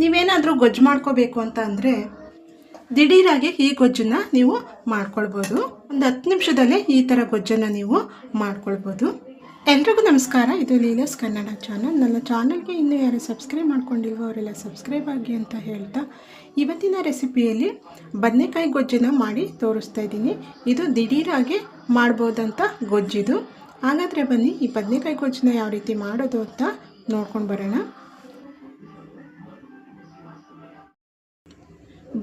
ನೀವೇನಾದರೂ ಗೊಜ್ಜು ಮಾಡ್ಕೋಬೇಕು ಅಂತ ಅಂದರೆ ದಿಢೀರಾಗಿ ಈ ಗೊಜ್ಜನ್ನ ನೀವು ಮಾಡ್ಕೊಳ್ಬೋದು. ಒಂದು ಹತ್ತು ನಿಮಿಷದಲ್ಲೇ ಈ ಥರ ಗೊಜ್ಜನ್ನು ನೀವು ಮಾಡ್ಕೊಳ್ಬೋದು. ಎಲ್ರಿಗೂ ನಮಸ್ಕಾರ. ಇದು ಲೀಲಸ್ ಕನ್ನಡ ಚಾನಲ್ ನನ್ನ ಚಾನಲ್ಗೆ ಇನ್ನೂ ಯಾರು ಸಬ್ಸ್ಕ್ರೈಬ್ ಮಾಡ್ಕೊಂಡಿಲ್ವೋ ಅವರೆಲ್ಲ ಸಬ್ಸ್ಕ್ರೈಬ್ ಆಗಿ ಅಂತ ಹೇಳ್ತಾ ಇವತ್ತಿನ ರೆಸಿಪಿಯಲ್ಲಿ ಬದನೆಕಾಯಿ ಗೊಜ್ಜನ್ನು ಮಾಡಿ ತೋರಿಸ್ತಾ ಇದ್ದೀನಿ. ಇದು ದಿಢೀರಾಗಿ ಮಾಡ್ಬೋದಂತ ಗೊಜ್ಜಿದು. ಹಾಗಾದರೆ ಬನ್ನಿ ಈ ಬದನೆಕಾಯಿ ಗೊಜ್ಜನ್ನ ಯಾವ ರೀತಿ ಮಾಡೋದು ಅಂತ ನೋಡ್ಕೊಂಡು ಬರೋಣ.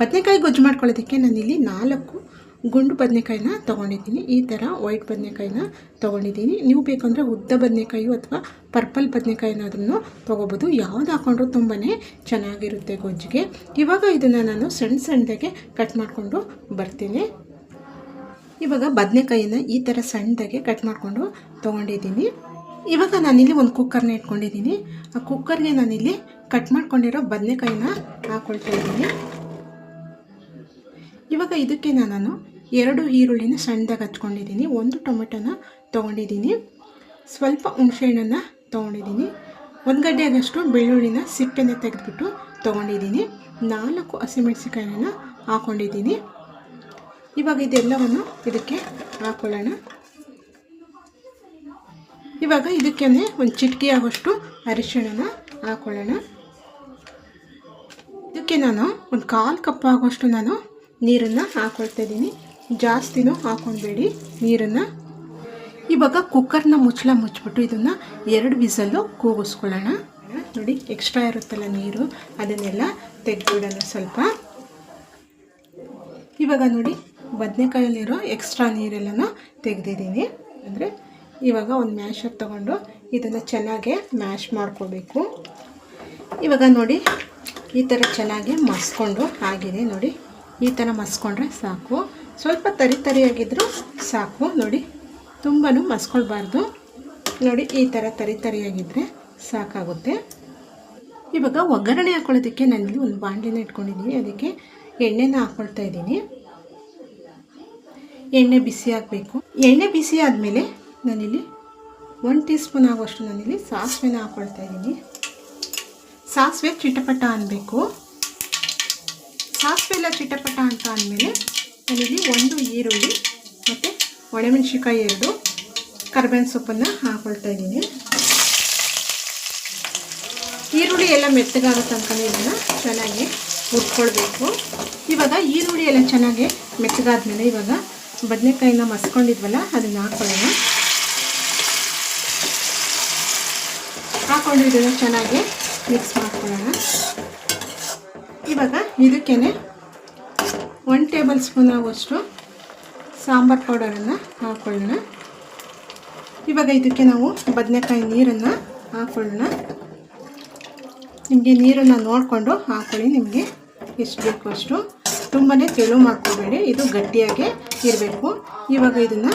ಬದನೆಕಾಯಿ ಗೊಜ್ಜು ಮಾಡ್ಕೊಳ್ಳೋದಕ್ಕೆ ನಾನಿಲ್ಲಿ ನಾಲ್ಕು ಗುಂಡು ಬದನೆಕಾಯಿನ ತೊಗೊಂಡಿದ್ದೀನಿ. ಈ ಥರ ವೈಟ್ ಬದನೆಕಾಯಿನ ತೊಗೊಂಡಿದ್ದೀನಿ. ನೀವು ಬೇಕಂದರೆ ಉದ್ದ ಬದನೆಕಾಯಿ ಅಥವಾ ಪರ್ಪಲ್ ಬದನೆಕಾಯಿನಾದ್ರೂ ತೊಗೋಬೋದು. ಯಾವ್ದು ಹಾಕೊಂಡ್ರೂ ತುಂಬಾ ಚೆನ್ನಾಗಿರುತ್ತೆ ಗೊಜ್ಜಿಗೆ. ಇವಾಗ ಇದನ್ನು ನಾನು ಸಣ್ಣ ಸಣ್ಣದಾಗೆ ಕಟ್ ಮಾಡಿಕೊಂಡು ಬರ್ತೀನಿ. ಇವಾಗ ಬದನೆಕಾಯಿನ ಈ ಥರ ಸಣ್ಣದಾಗೆ ಕಟ್ ಮಾಡಿಕೊಂಡು ತೊಗೊಂಡಿದ್ದೀನಿ. ಇವಾಗ ನಾನಿಲ್ಲಿ ಒಂದು ಕುಕ್ಕರ್ನ ಇಟ್ಕೊಂಡಿದ್ದೀನಿ. ಆ ಕುಕ್ಕರ್ಗೆ ನಾನಿಲ್ಲಿ ಕಟ್ ಮಾಡ್ಕೊಂಡಿರೋ ಬದನೆಕಾಯಿನ ಹಾಕ್ಕೊಳ್ತಾ ಇದ್ದೀನಿ. ಇವಾಗ ಇದಕ್ಕೆ ನಾನು ಎರಡು ಈರುಳ್ಳಿನ ಸಣ್ಣದಾಗಿ ಹಚ್ಕೊಂಡಿದ್ದೀನಿ. ಒಂದು ಟೊಮೆಟೊನ ತೊಗೊಂಡಿದ್ದೀನಿ. ಸ್ವಲ್ಪ ಹುಣಸೆಹಣ್ಣನ್ನು ತೊಗೊಂಡಿದ್ದೀನಿ. ಒಂದು ಗಡ್ಡೆಯಾಗಷ್ಟು ಬೆಳ್ಳುಳ್ಳಿನ ಸಿಪ್ಪೆನ ತೆಗೆದುಬಿಟ್ಟು ತೊಗೊಂಡಿದ್ದೀನಿ. ನಾಲ್ಕು ಹಸಿಮೆಣಸಿಕಾಯಿನ ಹಾಕ್ಕೊಂಡಿದ್ದೀನಿ ಇವಾಗ ಇದೆಲ್ಲವನ್ನು ಇದಕ್ಕೆ ಹಾಕ್ಕೊಳ್ಳೋಣ ಇವಾಗ ಇದಕ್ಕೆ ಒಂದು ಚಿಟಕಿ ಆಗೋಷ್ಟು ಅರಿಶಿಣನ ಹಾಕ್ಕೊಳ್ಳೋಣ ಇದಕ್ಕೆ ನಾನು ಒಂದು ಕಾಲು ಕಪ್ ಆಗೋಷ್ಟು ನಾನು ನೀರನ್ನು ಹಾಕ್ಕೊಳ್ತಾ ಇದ್ದೀನಿ. ಜಾಸ್ತಿನೂ ಹಾಕ್ಕೊಳ್ಬೇಡಿ ನೀರನ್ನು. ಇವಾಗ ಕುಕ್ಕರ್ನ ಮುಚ್ಚಳ ಮುಚ್ಚಿಬಿಟ್ಟು ಇದನ್ನು ಎರಡು ವಿಸಲ್ಲು ಕೂಗಿಸ್ಕೊಳ್ಳೋಣ. ನೋಡಿ ಎಕ್ಸ್ಟ್ರಾ ಇರುತ್ತಲ್ಲ ನೀರು, ಅದನ್ನೆಲ್ಲ ತೆಗೆದುಬಿಡೋಣ ಸ್ವಲ್ಪ. ಇವಾಗ ನೋಡಿ ಬದನೆಕಾಯಲ್ಲಿರೋ ಎಕ್ಸ್ಟ್ರಾ ನೀರೆಲ್ಲನೂ ತೆಗೆದಿದ್ದೀನಿ. ಅಂದರೆ ಇವಾಗ ಒಂದು ಮ್ಯಾಶರ್ ತಗೊಂಡು ಇದನ್ನು ಚೆನ್ನಾಗಿ ಮ್ಯಾಶ್ ಮಾಡ್ಕೋಬೇಕು. ಇವಾಗ ನೋಡಿ, ಈ ಥರ ಚೆನ್ನಾಗಿ ಮಸ್ಕೊಂಡು ಆಗಿದೆ ನೋಡಿ. ಈ ಥರ ಮಸ್ಕೊಂಡ್ರೆ ಸಾಕು. ಸ್ವಲ್ಪ ತರಿ ತರಿಯಾಗಿದ್ದರೂ ಸಾಕು. ನೋಡಿ ತುಂಬಾ ಮಸ್ಕೊಳ್ಬಾರ್ದು. ನೋಡಿ, ಈ ಥರ ತರಿ ತರಿಯಾಗಿದ್ದರೆ ಸಾಕಾಗುತ್ತೆ. ಇವಾಗ ಒಗ್ಗರಣೆ ಹಾಕೊಳ್ಳೋದಕ್ಕೆ ನಾನಿಲ್ಲಿ ಒಂದು ಬಾಂಡಿನ ಇಟ್ಕೊಂಡಿದ್ದೀನಿ. ಅದಕ್ಕೆ ಎಣ್ಣೆನ ಹಾಕ್ಕೊಳ್ತಾ ಇದ್ದೀನಿ. ಎಣ್ಣೆ ಬಿಸಿ ಹಾಕಬೇಕು ಎಣ್ಣೆ ಬಿಸಿ ಆದಮೇಲೆ ನಾನಿಲ್ಲಿ ಒನ್ ಟೀ ಸ್ಪೂನ್ ಆಗುವಷ್ಟು ನಾನಿಲ್ಲಿ ಸಾಸಿವೆನ ಹಾಕ್ಕೊಳ್ತಾ ಇದ್ದೀನಿ. ಸಾಸಿವೆ ಚಿಟಪಟ ಅನ್ನಬೇಕು ಸಾಸಿವೆ ಎಲ್ಲ ಚಿಟಪಟ ಅಂತ ಅಂದಮೇಲೆ ನಾನಿಲ್ಲಿ ಒಂದು ಈರುಳ್ಳಿ ಮತ್ತು ಒಣಮೆಣಸಿನ್ಕಾಯಿ ಎರಡು, ಕರ್ಬೇವಿನ ಸೊಪ್ಪನ್ನು ಹಾಕೊಳ್ತಾ ಇದ್ದೀನಿ. ಈರುಳ್ಳಿ ಎಲ್ಲ ಮೆತ್ತಗಾಗೋ ತನಕ ಇದನ್ನು ಚೆನ್ನಾಗಿ ಹುರ್ಕೊಳ್ಬೇಕು. ಇವಾಗ ಈರುಳ್ಳಿ ಎಲ್ಲ ಚೆನ್ನಾಗಿ ಮೆತ್ತಗಾದ್ಮೇಲೆ ಇವಾಗ ಬದನೆಕಾಯಿನ ಮಸ್ಕೊಂಡಿದ್ವಲ್ಲ ಅದನ್ನು ಹಾಕೊಳ್ಳೋಣ. ಹಾಕ್ಕೊಂಡು ಇದನ್ನು ಚೆನ್ನಾಗಿ ಮಿಕ್ಸ್ ಮಾಡ್ಕೊಳ್ಳೋಣ. ಇವಾಗ ಇದಕ್ಕೇ ಒನ್ ಟೇಬಲ್ ಸ್ಪೂನ್ ಆಗುವಷ್ಟು ಸಾಂಬಾರು ಪೌಡರನ್ನು ಹಾಕ್ಕೊಳ್ಳೋಣ ಇವಾಗ ಇದಕ್ಕೆ ನಾವು ಬದನೆಕಾಯಿ ನೀರನ್ನು ಹಾಕ್ಕೊಳ್ಳೋಣ ನಿಮಗೆ ನೀರನ್ನು ನೋಡಿಕೊಂಡು ಹಾಕ್ಕೊಳ್ಳಿ ನಿಮಗೆ ಎಷ್ಟು ಬೇಕು ಅಷ್ಟು. ತುಂಬಾ ತೆಳು ಮಾಡ್ಕೋಬೇಡಿ, ಇದು ಗಟ್ಟಿಯಾಗಿ ಇರಬೇಕು. ಇವಾಗ ಇದನ್ನು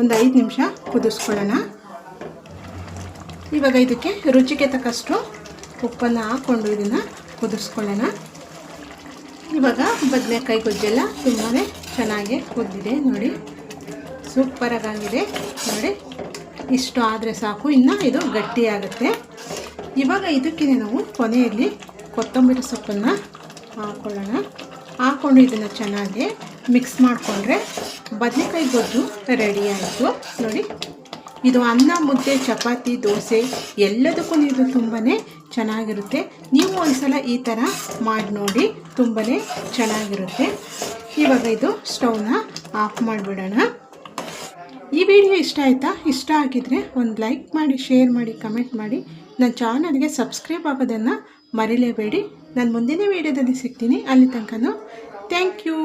ಒಂದು ಐದು ನಿಮಿಷ ಕುದಿಸ್ಕೊಳ್ಳೋಣ. ಇವಾಗ ಇದಕ್ಕೆ ರುಚಿಗೆ ತಕ್ಕಷ್ಟು ಉಪ್ಪನ್ನು ಹಾಕ್ಕೊಂಡು ಇದನ್ನು ಕುದಿಸ್ಕೊಳ್ಳೋಣ. ಇವಾಗ ಬದನೆಕಾಯಿ ಗೊಜ್ಜೆಲ್ಲ ತುಂಬಾ ಚೆನ್ನಾಗಿ ಕುದ್ದಿದೆ ನೋಡಿ. ಸೂಪರಾಗಿದೆ ನೋಡಿ. ಇಷ್ಟು ಆದರೆ ಸಾಕು, ಇನ್ನು ಇದು ಗಟ್ಟಿಯಾಗುತ್ತೆ ಇವಾಗ ಇದಕ್ಕೆ ನಾವು ಕೊನೆಯಲ್ಲಿ ಕೊತ್ತಂಬರಿ ಸೊಪ್ಪನ್ನು ಹಾಕ್ಕೊಳ್ಳೋಣ ಹಾಕ್ಕೊಂಡು ಇದನ್ನು ಚೆನ್ನಾಗಿ ಮಿಕ್ಸ್ ಮಾಡಿಕೊಂಡ್ರೆ ಬದನೆಕಾಯಿ ಗೊಜ್ಜು ರೆಡಿ ಆಯಿತು. ನೋಡಿ, ಇದು ಅನ್ನ, ಮುದ್ದೆ, ಚಪಾತಿ, ದೋಸೆ ಎಲ್ಲದಕ್ಕೂ ಇದು ತುಂಬಾ ಚೆನ್ನಾಗಿರುತ್ತೆ. ನೀವು ಒಂದ್ಸಲ ಈ ಥರ ಮಾಡಿ ನೋಡಿ ತುಂಬಾ ಚೆನ್ನಾಗಿರುತ್ತೆ. ಇವಾಗ ಇದು ಸ್ಟವ್ನ ಆಫ್ ಮಾಡಿಬಿಡೋಣ. ಈ ವಿಡಿಯೋ ಇಷ್ಟ ಆಯಿತಾ? ಇಷ್ಟ ಆಗಿದ್ರೆ ಒಂದು ಲೈಕ್ ಮಾಡಿ ಶೇರ್ ಮಾಡಿ ಕಮೆಂಟ್ ಮಾಡಿ. ನನ್ನ ಚಾನಲ್ಗೆ ಸಬ್ಸ್ಕ್ರೈಬ್ ಆಗೋದನ್ನು ಮರಿಲೇಬೇಡಿ. ನಾನು ಮುಂದಿನ ವೀಡಿಯೋದಲ್ಲಿ ಸಿಗ್ತೀನಿ. ಅಲ್ಲಿ ತನಕ ಥ್ಯಾಂಕ್ ಯು